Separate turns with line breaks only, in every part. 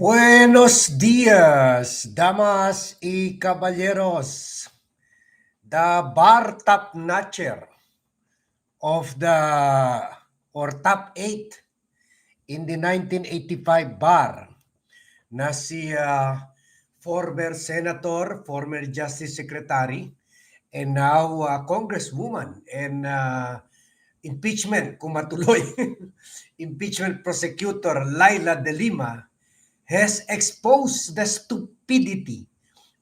Buenos dias, damas y caballeros. The bar top notcher of the or top 8 in the 1985 bar na si uh, former senator, former justice secretary, and now uh, congresswoman and uh, impeachment kung matuloy impeachment prosecutor Laila De Lima has exposed the stupidity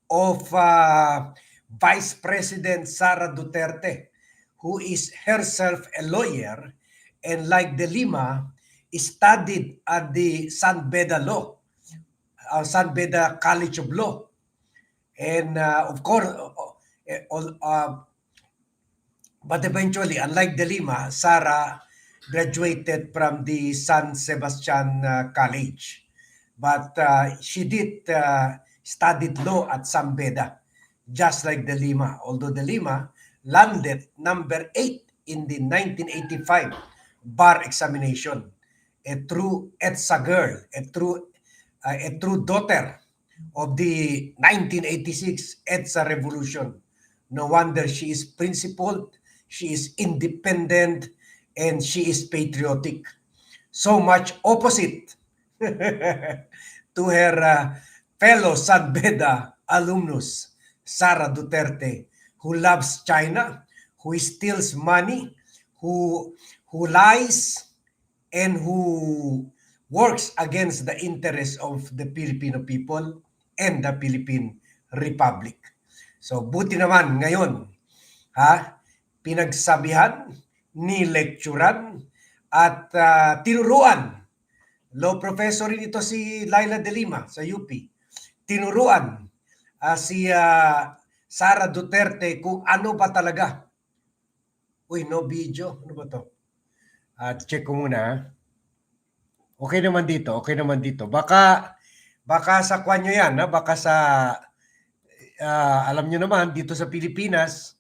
of uh, Vice President Sara Duterte, who is herself a lawyer and like De Lima, studied at the San Beda Law, uh, San Beda College of Law. And uh, of course, uh, uh, but eventually, unlike De Lima, Sara graduated from the San Sebastian uh, College. But uh, she did uh, studied law at San Beda, just like De Lima. Although De Lima landed number eight in the 1985 bar examination, a true ETSA girl, a true, uh, a true daughter of the 1986 ETSA revolution. No wonder she is principled, she is independent, and she is patriotic. So much opposite to her uh, fellow San Beda alumnus, Sara Duterte, who loves China, who steals money, who who lies, and who works against the interests of the Filipino people and the Philippine Republic. So buti naman ngayon, ha, pinagsabihan, nilekturan, at uh, tinuruan. Law professor rin ito si Laila De Lima sa UP. Tinuruan uh, si uh, Sara Duterte kung ano ba talaga. Uy, no video. Ano ba to? At uh, check ko muna. ha? Okay naman dito, okay naman dito. Baka baka sa kwanyo 'yan, ha? baka sa ah, alam nyo naman dito sa Pilipinas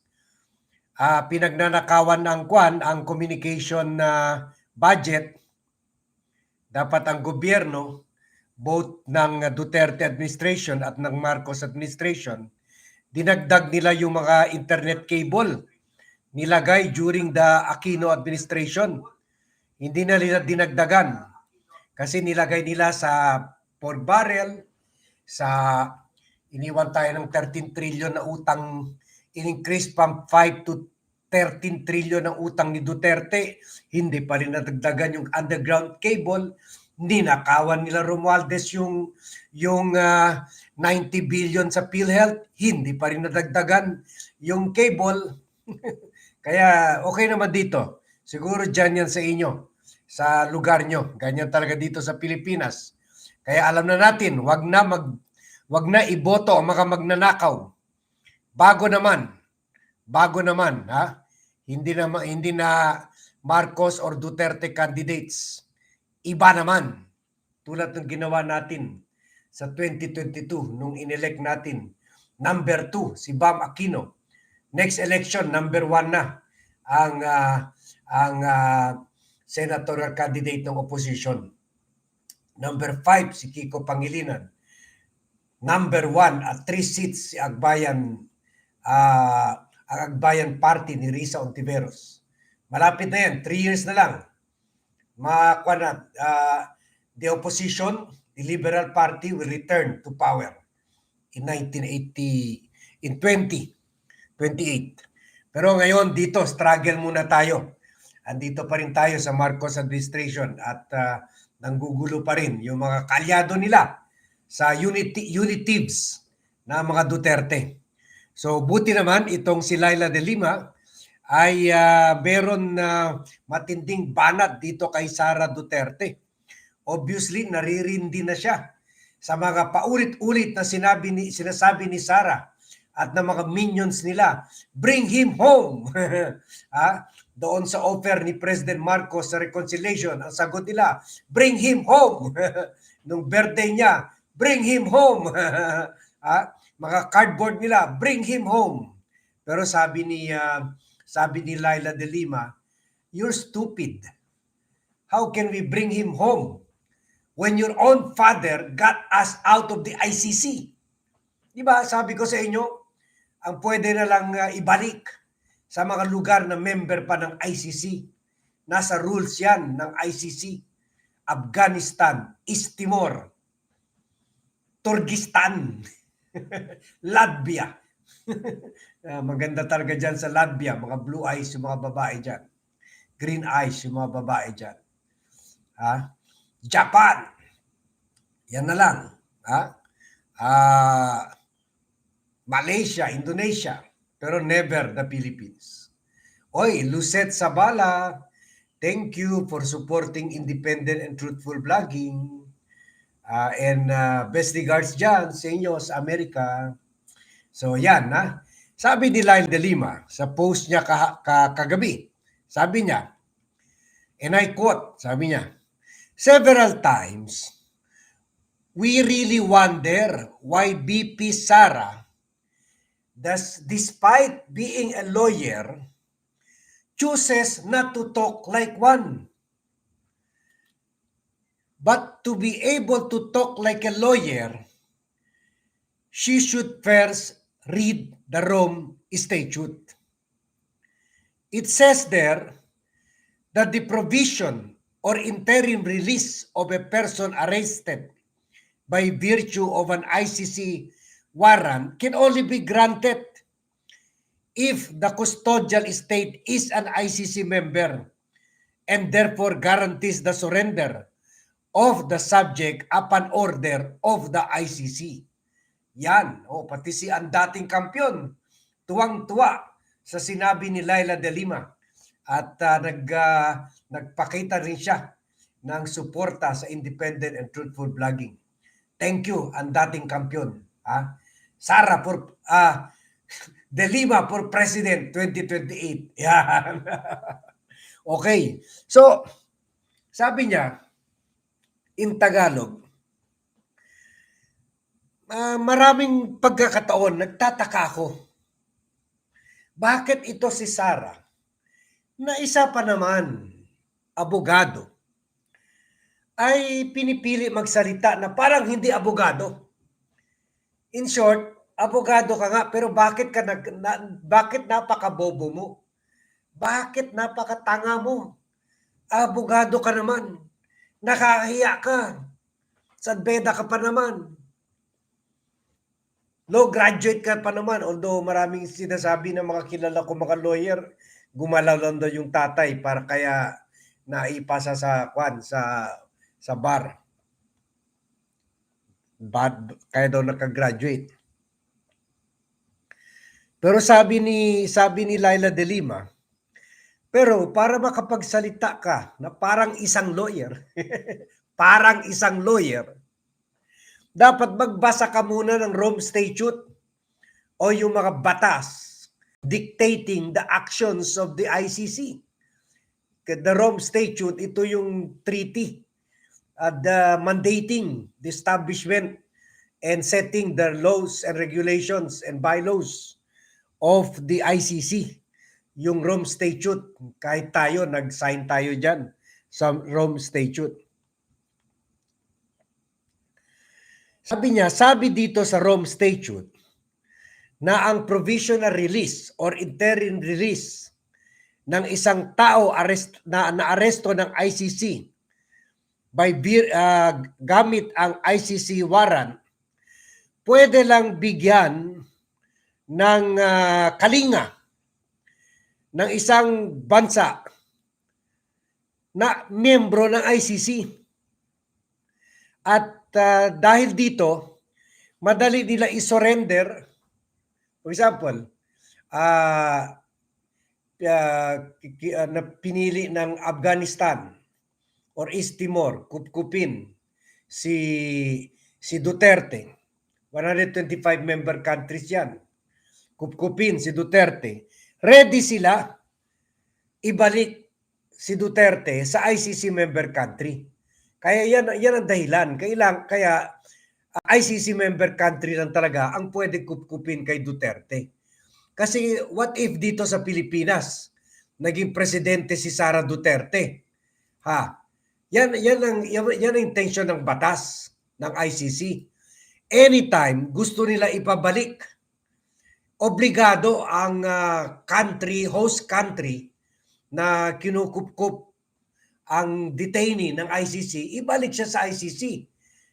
ah, pinagnanakawan ng kwan ang communication na budget dapat ang gobyerno both ng Duterte administration at ng Marcos administration dinagdag nila yung mga internet cable nilagay during the Aquino administration. Hindi na nila dinagdagan kasi nilagay nila sa per barrel sa iniwan tayo ng 13 trillion na utang in-increase from 5 to 13 trillion ang utang ni Duterte, hindi pa rin nadagdagan yung underground cable, ninakawan nila Romualdez yung yung ah, 90 billion sa PhilHealth, hindi pa rin nadagdagan yung cable. Kaya okay naman dito. Siguro dyan yan sa inyo, sa lugar nyo. Ganyan talaga dito sa Pilipinas. Kaya alam na natin, wag na mag wag na iboto ang mga magnanakaw. Bago naman, bago naman, ha? Hindi na hindi na Marcos or Duterte candidates. Iba naman. Tulad ng ginawa natin sa 2022 nung inelect natin. Number two, si Bam Aquino. Next election, number one na ang ah, ang ah, senatorial candidate ng opposition. Number five, si Kiko Pangilinan. Number one, at three seats si Agbayan ah, ang Agbayan Party ni Risa Ontiveros. Malapit na yan, three years na lang. Makakuha na, ah, the opposition, the Liberal Party will return to power in 1980, in 2028. Pero ngayon dito, struggle muna tayo. Andito pa rin tayo sa Marcos administration at ah, nanggugulo pa rin yung mga kalyado nila sa unity, unitives na mga Duterte. So buti naman itong si Laila de Lima ay ah, meron na matinding banat dito kay Sara Duterte. Obviously, naririndi na siya sa mga paulit-ulit na sinabi ni, sinasabi ni Sara at ng mga minions nila, bring him home. ha? Doon sa offer ni President Marcos sa reconciliation, ang sagot nila, bring him home. Nung birthday niya, bring him home. ha? Mga cardboard nila, bring him home. Pero sabi ni ah, sabi ni Laila de Lima, you're stupid. How can we bring him home? when your own father got us out of the ICC. Di ba? Sabi ko sa inyo, ang pwede na lang uh, ibalik sa mga lugar na member pa ng ICC. Nasa rules yan ng ICC. Afghanistan, East Timor, Turkistan, Latvia. Ah, maganda talaga dyan sa Latvia, mga blue eyes yung mga babae dyan. Green eyes yung mga babae dyan. Ha? Japan. Yan na lang. Ha? Ah, Malaysia, Indonesia, pero never the Philippines. Oy, Lucette Sabala, thank you for supporting independent and truthful blogging. Ah, and uh, best regards dyan sa inyo sa Amerika. So yan na. Sabi ni Lyle de Lima sa post niya ka, ka, kagabi, sabi niya, and I quote, sabi niya, several times, we really wonder why BP Sara, does, despite being a lawyer, chooses not to talk like one. But to be able to talk like a lawyer, she should first read the Rome Statute. It says there that the provision or interim release of a person arrested by virtue of an ICC warrant can only be granted if the custodial state is an ICC member and therefore guarantees the surrender of the subject upon order of the ICC. Yan, o pati si ang dating kampyon, tuwang-tuwa sa sinabi ni Laila de Lima at ah, nag, ah, nagpakita rin siya ng suporta sa independent and truthful blogging. Thank you, ang dating kampyon. Ha? Sara for ah De Lima for President 2028. Yan. okay. So, sabi niya, in Tagalog, ah, maraming pagkakataon, nagtataka ako. Bakit ito si Sara, na isa pa naman, abogado, ay pinipili magsalita na parang hindi abogado. In short, abogado ka nga, pero bakit ka nag, na, bakit napakabobo mo? Bakit napakatanga mo? Abogado ka naman. Nakakahiya ka. Sadbeda ka pa naman. Law graduate ka pa naman. Although maraming sinasabi ng mga kilala ko mga lawyer, gumalaw lang daw yung tatay para kaya naipasa sa kwan sa sa bar. Bad, kaya daw nakagraduate. Pero sabi ni sabi ni Laila de Lima, pero para makapagsalita ka na parang isang lawyer, parang isang lawyer, dapat magbasa ka muna ng Rome Statute o yung mga batas dictating the actions of the ICC. The Rome Statute, ito yung treaty at the mandating the establishment and setting the laws and regulations and bylaws of the ICC. Yung Rome Statute, kahit tayo, nag-sign tayo dyan sa Rome Statute. Sabi niya, sabi dito sa Rome Statute na ang provisional release or interim release ng isang tao arrest, na naaresto ng ICC by uh, gamit ang ICC warrant, pwede lang bigyan ng uh, kalinga ng isang bansa na miyembro ng ICC. At uh, dahil dito, madali nila isurrender. For example, uh, uh, na pinili ng Afghanistan or East Timor, kupkupin si si Duterte. 125 member countries yan. Kupkupin si Duterte. Ready sila ibalik si Duterte sa ICC member country. Kaya yan, yan ang dahilan. Kailang, kaya uh, ICC member country lang talaga ang pwede kupkupin kay Duterte. Kasi what if dito sa Pilipinas, naging presidente si Sara Duterte? Ha? Yan, yan, ang, yan, yan ang intention ng batas ng ICC. Anytime gusto nila ipabalik, obligado ang ah, country, host country na kinukupkup ang detainee ng ICC, ibalik siya sa ICC.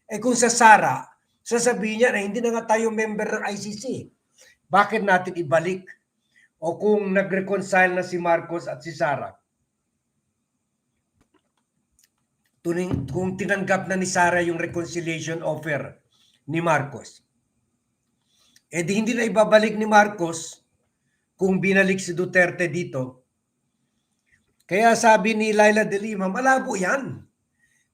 Eh kung sa Sara, sasabihin niya na hindi na nga tayo member ng ICC. Bakit natin ibalik? O kung nag-reconcile na si Marcos at si Sara, tuning, kung tinanggap na ni Sara yung reconciliation offer ni Marcos, eh di hindi na ibabalik ni Marcos kung binalik si Duterte dito. Kaya sabi ni Laila de Lima, malabo yan.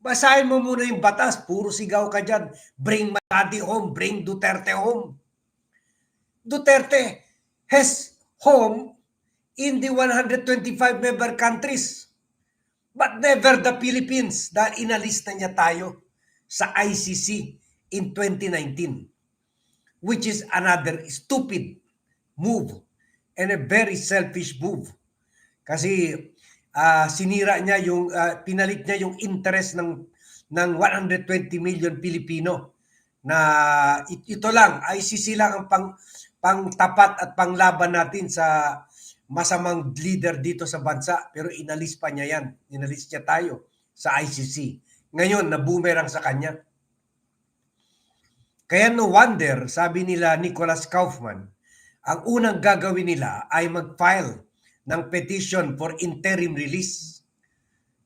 Basahin mo muna yung batas, puro sigaw ka dyan. Bring Makati home, bring Duterte home. Duterte has home in the 125 member countries. But never the Philippines dahil inalis na niya tayo sa ICC in 2019 which is another stupid move and a very selfish move. Kasi ah, sinira niya yung ah, pinalit niya yung interest ng ng 120 million Pilipino na it- ito lang ICC lang ang pang pangtapat at panglaban natin sa masamang leader dito sa bansa. Pero inalis pa niya yan. Inalis niya tayo sa ICC ngayon na boomerang sa kanya kaya no wonder, sabi nila Nicholas Kaufman, ang unang gagawin nila ay mag-file ng petition for interim release.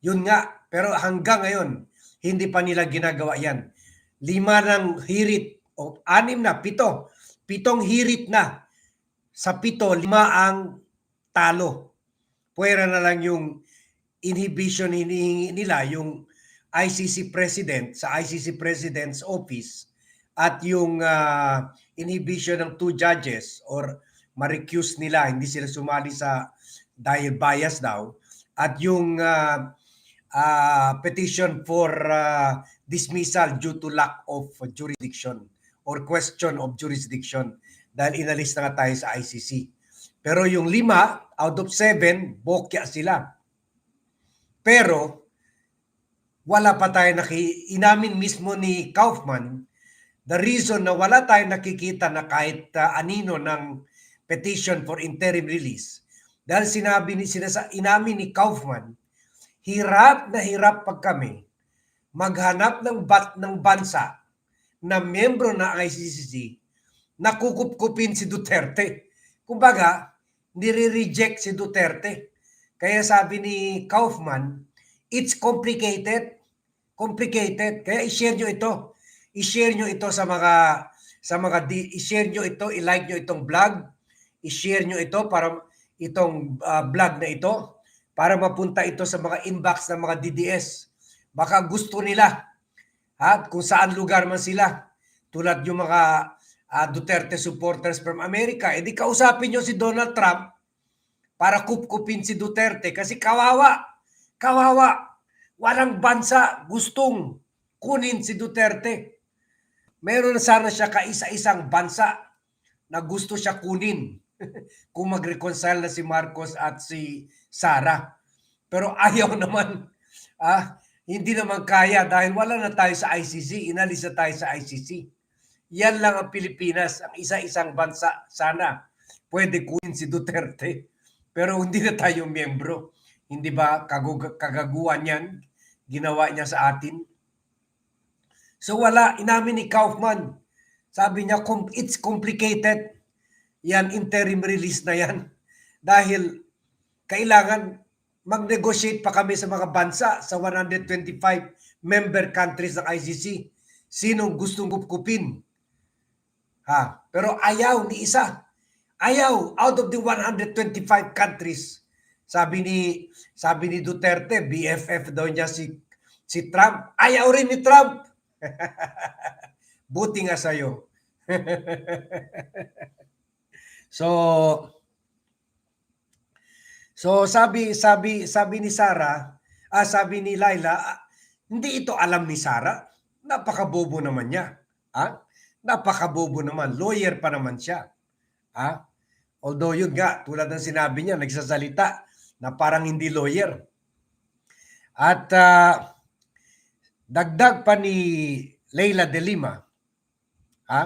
Yun nga, pero hanggang ngayon, hindi pa nila ginagawa yan. Lima ng hirit, o anim na, pito. Pitong hirit na. Sa pito, lima ang talo. Pwera na lang yung inhibition hinihingi nila, yung ICC President, sa ICC President's Office, at yung ah, inhibition ng two judges or ma-recuse nila, hindi sila sumali sa dahil bias daw, at yung ah, ah, petition for ah, dismissal due to lack of jurisdiction or question of jurisdiction dahil inalis na nga tayo sa ICC. Pero yung lima out of seven, bokya sila. Pero wala pa tayo naki inamin mismo ni Kaufman the reason na wala tayong nakikita na kahit uh, anino ng petition for interim release dahil sinabi ni sinasa, inamin ni Kaufman hirap na hirap pag kami maghanap ng bat ng bansa na membro ng ICC na kukupkupin si Duterte. Kumbaga, nire-reject si Duterte. Kaya sabi ni Kaufman, it's complicated. Complicated. Kaya i-share nyo ito i-share nyo ito sa mga sa mga i-share nyo ito, i-like nyo itong vlog, i-share nyo ito para itong uh, vlog na ito para mapunta ito sa mga inbox ng mga DDS. Baka gusto nila ha, kung saan lugar man sila. Tulad yung mga uh, Duterte supporters from America, edi kausapin nyo si Donald Trump para kupkupin si Duterte kasi kawawa. Kawawa. Walang bansa gustong kunin si Duterte meron na sana siya kaisa-isang bansa na gusto siya kunin kung mag-reconcile na si Marcos at si Sara. Pero ayaw naman, ah, hindi naman kaya dahil wala na tayo sa ICC, inalis na tayo sa ICC. Yan lang ang Pilipinas, ang isa-isang bansa. Sana pwede kunin si Duterte. Pero hindi na tayo miyembro. Hindi ba kagaguan yan? Ginawa niya sa atin. So wala, inamin ni Kaufman. Sabi niya, "Com- it's complicated. Yan, interim release na yan. Dahil kailangan mag-negotiate pa kami sa mga bansa sa 125 member countries ng ICC. Sinong gustong kupkupin? Ha? Pero ayaw ni isa. Ayaw out of the 125 countries. Sabi ni sabi ni Duterte, BFF daw niya si si Trump. Ayaw rin ni Trump. Buti nga sa'yo. so, so sabi, sabi, sabi ni Sara, ah, sabi ni Laila, ah, hindi ito alam ni Sara. Napakabobo naman niya. Ah? Napakabobo naman. Lawyer pa naman siya. Ah? Although yun nga, tulad ng sinabi niya, nagsasalita na parang hindi lawyer. At uh, dagdag pa ni Leila de Lima, ha?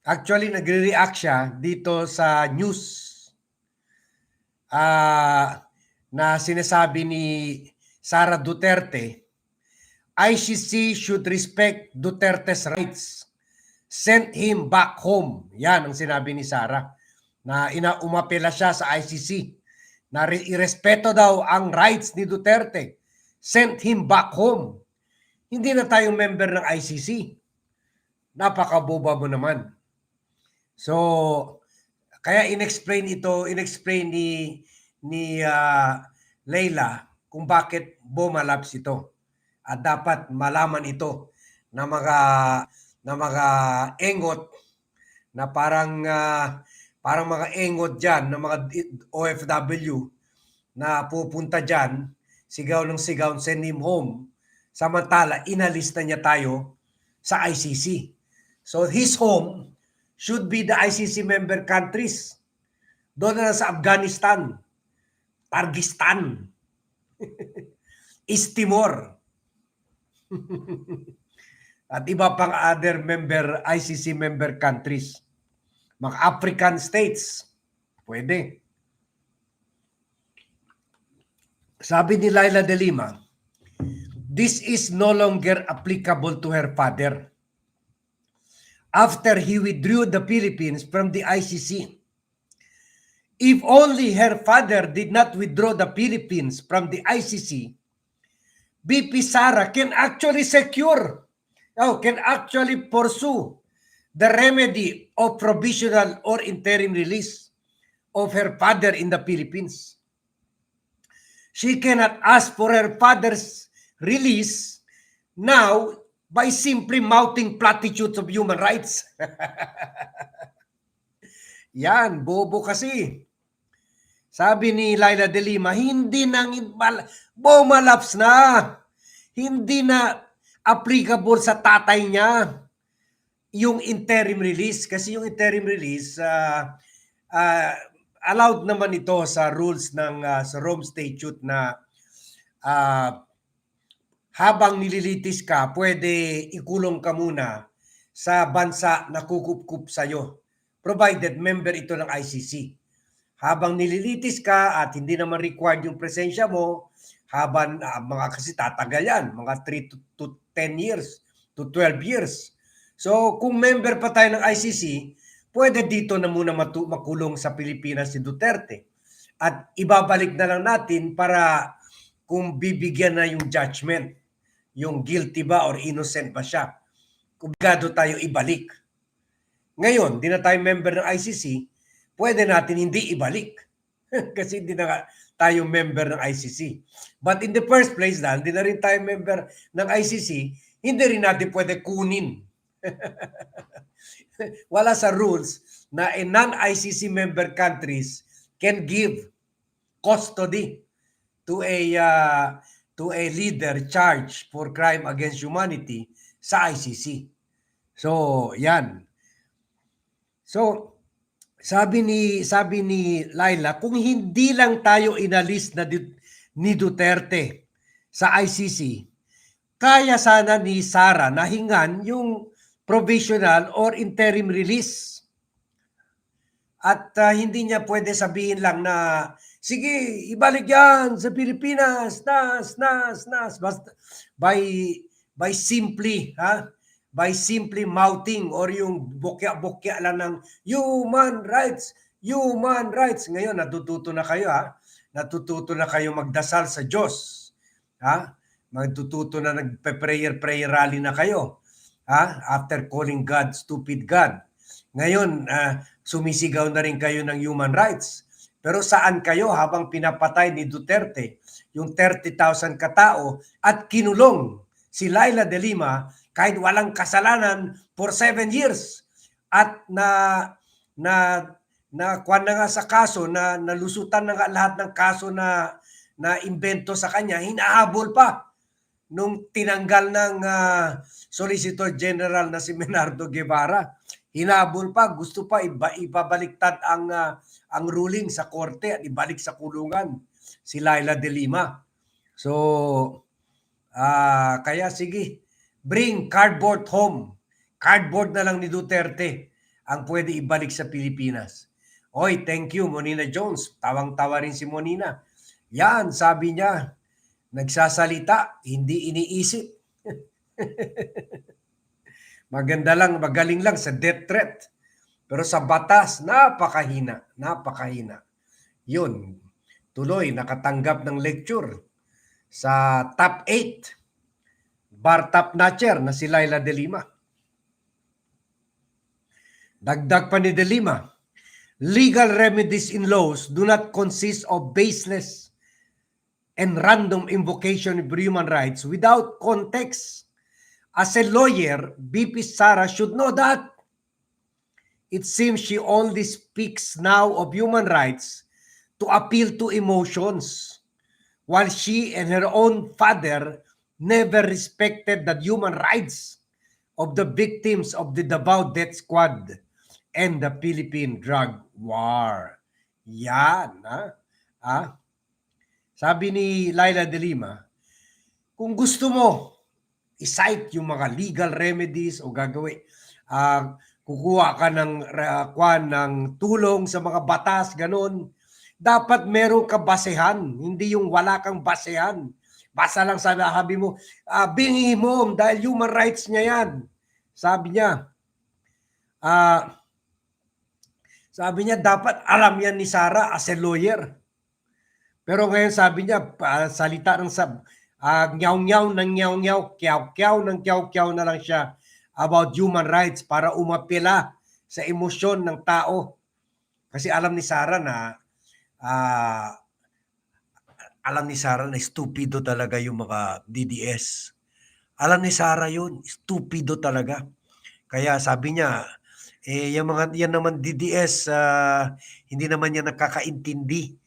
Actually, nagre-react siya dito sa news ah, na sinasabi ni Sara Duterte, ICC should respect Duterte's rights. Send him back home. Yan ang sinabi ni Sara na inaumapela siya sa ICC na re- irespeto daw ang rights ni Duterte. Send him back home. Hindi na tayo member ng ICC. Napakaboba mo naman. So, kaya inexplain ito, inexplain ni ni ah, Leila kung bakit bumalapse ito. At dapat malaman ito na mga na mga engot na parang ah, parang mga engot diyan na mga OFW na pupunta diyan, sigaw ng sigaw, send him home. Samantala, inalis na niya tayo sa ICC. So his home should be the ICC member countries. Doon na lang sa Afghanistan, Targistan, East Timor, at iba pang other member ICC member countries. Mga African states, pwede. Sabi ni Laila de Lima, this is no longer applicable to her father after he withdrew the Philippines from the ICC. If only her father did not withdraw the Philippines from the ICC, BP Sara can actually secure, oh, can actually pursue the remedy of provisional or interim release of her father in the Philippines. She cannot ask for her father's release now by simply mouthing platitudes of human rights. Yan, bobo kasi. Sabi ni Laila de Lima, hindi nang bumalaps na. Hindi na applicable sa tatay niya yung interim release. Kasi yung interim release, ah, ah, allowed naman ito sa rules ng ah, sa Rome Statute na ah, habang nililitis ka, pwede ikulong ka muna sa bansa na kukup-kup sa'yo. Provided member ito ng ICC. Habang nililitis ka at hindi naman required yung presensya mo, habang ah, mga kasi tatagal yan, mga 3 to, to 10 years, to 12 years. So kung member pa tayo ng ICC, pwede dito na muna matu- makulong sa Pilipinas si Duterte. At ibabalik na lang natin para kung bibigyan na yung judgment, yung guilty ba or innocent ba siya. Kubigado tayo ibalik. Ngayon, di na tayo member ng ICC, pwede natin hindi ibalik. Kasi hindi na tayo member ng ICC. But in the first place, dahil hindi na rin tayo member ng ICC, hindi rin natin pwede kunin. Wala sa rules na a non-ICC member countries can give custody to a uh, to a leader charged for crime against humanity sa ICC. So, yan. So, sabi ni sabi ni Laila, kung hindi lang tayo inalis na ni Duterte sa ICC, kaya sana ni Sara nahingan yung provisional or interim release. At ah, hindi niya pwede sabihin lang na, sige, ibalik yan sa Pilipinas, nas, nas, nas. Basta, by, by simply, ha? By simply mouthing or yung bukya-bukya lang ng human rights, human rights. Ngayon, natututo na kayo, ha? Natututo na kayo magdasal sa Diyos. Ha? Magtututo na nagpe-prayer-prayer rally na kayo. Ha? After calling God stupid God. Ngayon, ah, sumisigaw na rin kayo ng human rights. Pero saan kayo habang pinapatay ni Duterte yung 30,000 katao at kinulong si Laila de Lima kahit walang kasalanan for seven years? At na na na kwan na nga sa kaso na nalusutan na nga lahat ng kaso na na imbento sa kanya hinahabol pa nung tinanggal ng ah, Solicitor General na si Menardo Guevara hinabol pa, gusto pa iba, ibabaliktad ang ah, ang ruling sa korte at ibalik sa kulungan si Laila de Lima. So Ah, kaya sige, bring cardboard home. Cardboard na lang ni Duterte ang pwede ibalik sa Pilipinas. Oy, thank you, Monina Jones. Tawang-tawa rin si Monina. Yan, sabi niya, nagsasalita, hindi iniisip. Maganda lang, magaling lang sa death threat. Pero sa batas, napakahina, napakahina. Yun, tuloy, nakatanggap ng lecture sa top 8. Bar top notcher na si Laila De Lima. Dagdag pa ni De Lima, legal remedies in laws do not consist of baseless and random invocation of human rights without context. As a lawyer, BP Sara should know that. It seems she only speaks now of human rights to appeal to emotions, while she and her own father never respected the human rights of the victims of the Davao Death Squad and the Philippine Drug War. Yan, ha? ha? Sabi ni Laila De Lima, kung gusto mo, i-cite yung mga legal remedies o gagawin, ah, kukuha ka ng, uh, kwan, ng tulong sa mga batas, ganun, dapat meron ka basehan, hindi yung wala kang basehan. Basta lang sabi, sabi mo, ah, bingi mo dahil human rights niya yan. Sabi niya, ah, sabi niya, dapat alam yan ni Sara as a lawyer. Pero ngayon sabi niya, pa- salita ng sab, uh, nyaw-nyaw ng nyaw-nyaw, kyaw-kyaw ng kyaw-kyaw na lang siya about human rights para umapila sa emosyon ng tao. Kasi alam ni Sara na ah, alam ni Sara na stupido talaga yung mga DDS. Alam ni Sara yun, stupido talaga. Kaya sabi niya, eh, yung mga, yan naman DDS, ah, hindi naman yan nakakaintindi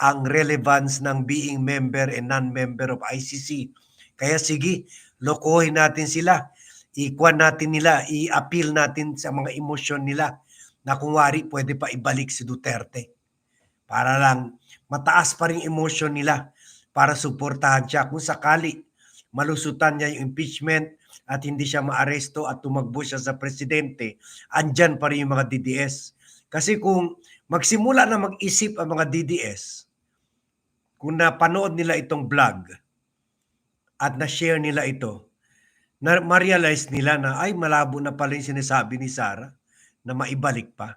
ang relevance ng being member and non-member of ICC. Kaya sige, lokohin natin sila. Ikuan natin nila, i-appeal natin sa mga emosyon nila na kung wari pwede pa ibalik si Duterte. Para lang mataas pa rin emosyon nila para suportahan siya kung sakali malusutan niya yung impeachment at hindi siya maaresto at tumakbo siya sa presidente, andyan pa rin yung mga DDS. Kasi kung magsimula na mag-isip ang mga DDS, kung napanood nila itong vlog at na-share nila ito, na ma-realize nila na ay malabo na pala yung sinasabi ni Sarah na maibalik pa.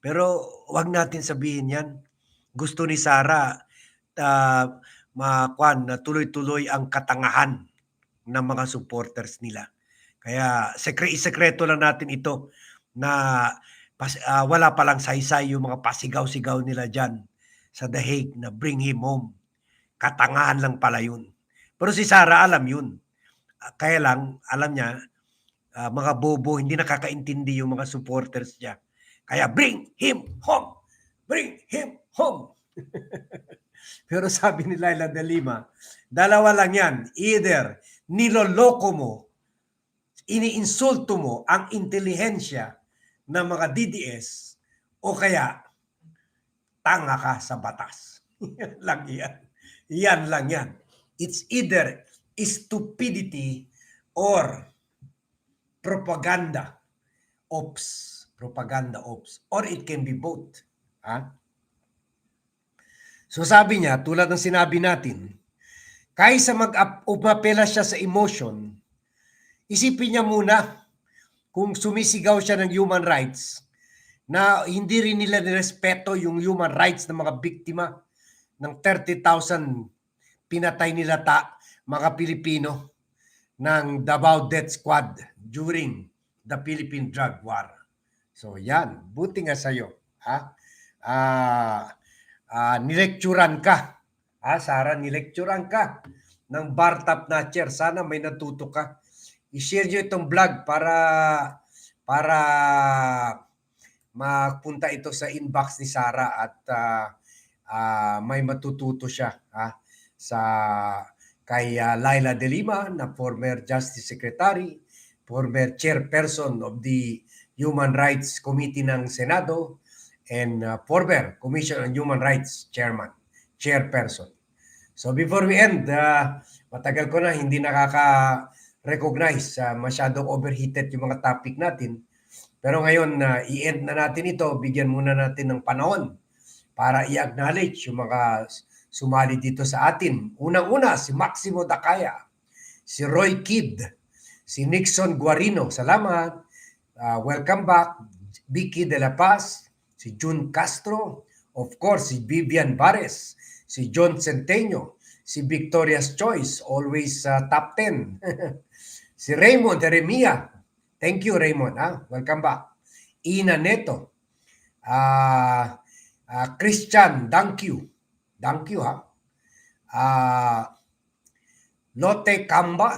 Pero wag natin sabihin yan. Gusto ni Sarah uh, makwan na tuloy-tuloy ang katangahan ng mga supporters nila. Kaya sekre sekreto lang natin ito na pas, uh, wala palang saysay yung mga pasigaw-sigaw nila dyan sa The Hague na bring him home. Katangahan lang pala yun. Pero si Sarah alam yun. Uh, kaya lang, alam niya, uh, mga bobo, hindi nakakaintindi yung mga supporters niya. Kaya bring him home! Bring him home! Pero sabi ni Laila de Lima, dalawa lang yan. Either niloloko mo, iniinsulto mo ang intelihensya ng mga DDS o kaya tanga ka sa batas. lang yan. Yan lang yan. It's either stupidity or propaganda ops. Propaganda ops. Or it can be both. Ha? So sabi niya, tulad ng sinabi natin, kaysa mag-upapela siya sa emotion, isipin niya muna kung sumisigaw siya ng human rights na hindi rin nila nirespeto yung human rights ng mga biktima ng 30,000 pinatay nila ta mga Pilipino ng Davao Death Squad during the Philippine Drug War. So yan, buti nga sa'yo. Ha? Ah, uh, nilekturan ka. Ha, Sara, nilekturan ka ng bar top notcher. Sana may natuto ka. I-share nyo itong vlog para para mapunta ito sa inbox ni Sara at uh, uh, may matututo siya ha, sa kay uh, Laila De Lima na former Justice Secretary, former chairperson of the Human Rights Committee ng Senado, and uh, former Commission on Human Rights Chairman, Chairperson. So before we end, uh, Matagal ko na hindi nakaka-recognize, ah, masyadong overheated yung mga topic natin. Pero ngayon, na i-end na natin ito, bigyan muna natin ng panahon para i-acknowledge yung mga sumali dito sa atin. Unang-una, si Maximo Dakaya, si Roy Kidd, si Nixon Guarino. Salamat. Ah, welcome back. Vicky De La Paz, si June Castro, of course, si Vivian Bares, si John Centeño, si Victoria's Choice, always sa top 10. si Raymond Jeremia. Thank you, Raymond. Ha? Welcome back. Ina Neto. Ah, ah, Christian, thank you. Thank you, ha? Ah, Lotte Kamba,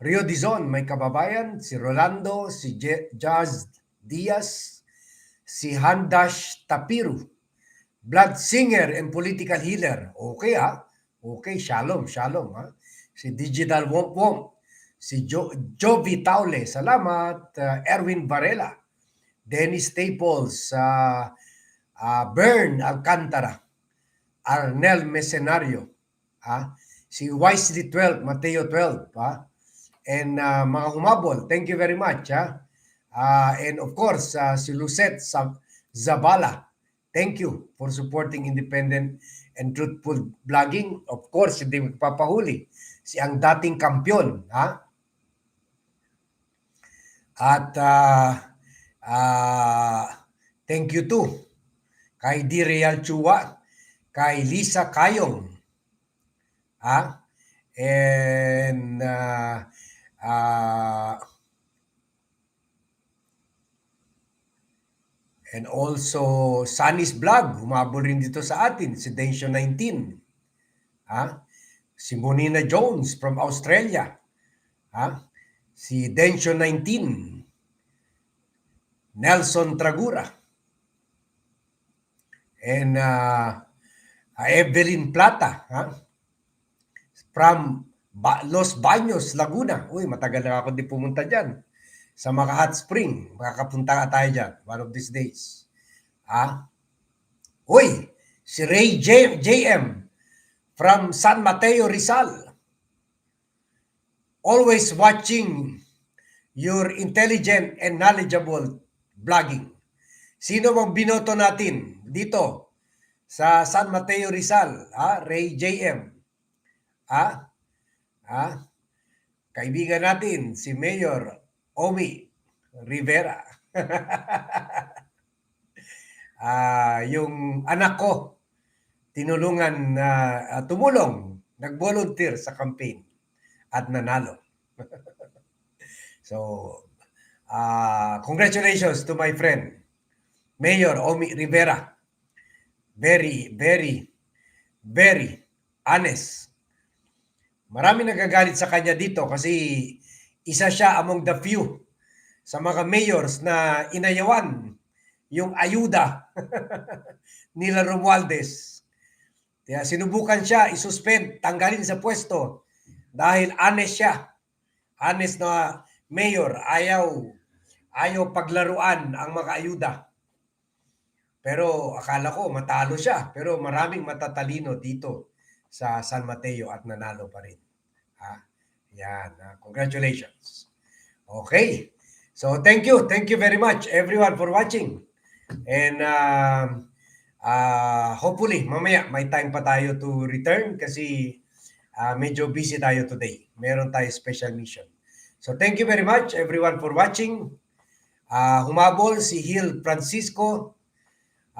Rio Dizon, may kababayan, si Rolando, si Jazz Diaz, si Handash Tapiru, blood singer and political healer. Okay ha? Okay, shalom, shalom ha? Si Digital Womp Womp, si jo Jovi Taule, salamat. Uh, Erwin Varela, Dennis Staples, uh, uh, Bern Alcantara, Arnel Mesenario, ha? si Wisely 12, Mateo 12, ha? and uh, mga humabol, thank you very much. Ha? Uh, and of course, uh, si Lucette Zabala, thank you for supporting independent and truthful blogging. Of course, hindi magpapahuli. Si ang dating kampyon, ha? At uh, uh, thank you too kay Di Real Chua, kay Lisa Kayong, ha? And uh, uh, And also, Sunny's Vlog, humabol rin dito sa atin, si Densyo 19. Ha? Si Monina Jones from Australia. Ha? Si Densyo 19. Nelson Tragura. And uh, Evelyn Plata. Ha? From ba- Los Baños, Laguna. Uy, matagal na ako di pumunta dyan sa mga hot spring. Makakapunta ka tayo dyan one of these days. Ha? Uy, si Ray J- JM from San Mateo, Rizal. Always watching your intelligent and knowledgeable vlogging. Sino bang binoto natin dito sa San Mateo, Rizal? Ha? Ray JM. Ha? Ha? Kaibigan natin, si Mayor Omi Rivera. Ah, yung anak ko tinulungan na ah, tumulong, nag-volunteer sa campaign at nanalo. so, ah, congratulations to my friend Mayor Omi Rivera. Very, very, very honest. Marami nagagalit sa kanya dito kasi isa siya among the few sa mga mayors na inayawan yung ayuda nila Romualdez. Kaya sinubukan siya isuspend, tanggalin sa pwesto dahil honest siya. Honest na mayor, ayaw ayaw paglaruan ang mga ayuda. Pero akala ko matalo siya, pero maraming matatalino dito sa San Mateo at nanalo pa rin. Ha? Yan, ah, congratulations. Okay. So thank you, thank you very much everyone for watching. And um, uh, hopefully mamaya may time pa tayo to return kasi uh, medyo busy tayo today. Meron tayo special mission. So thank you very much everyone for watching. Uh, humabol si Hill Francisco.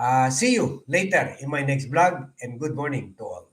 Uh, see you later in my next vlog and good morning to all.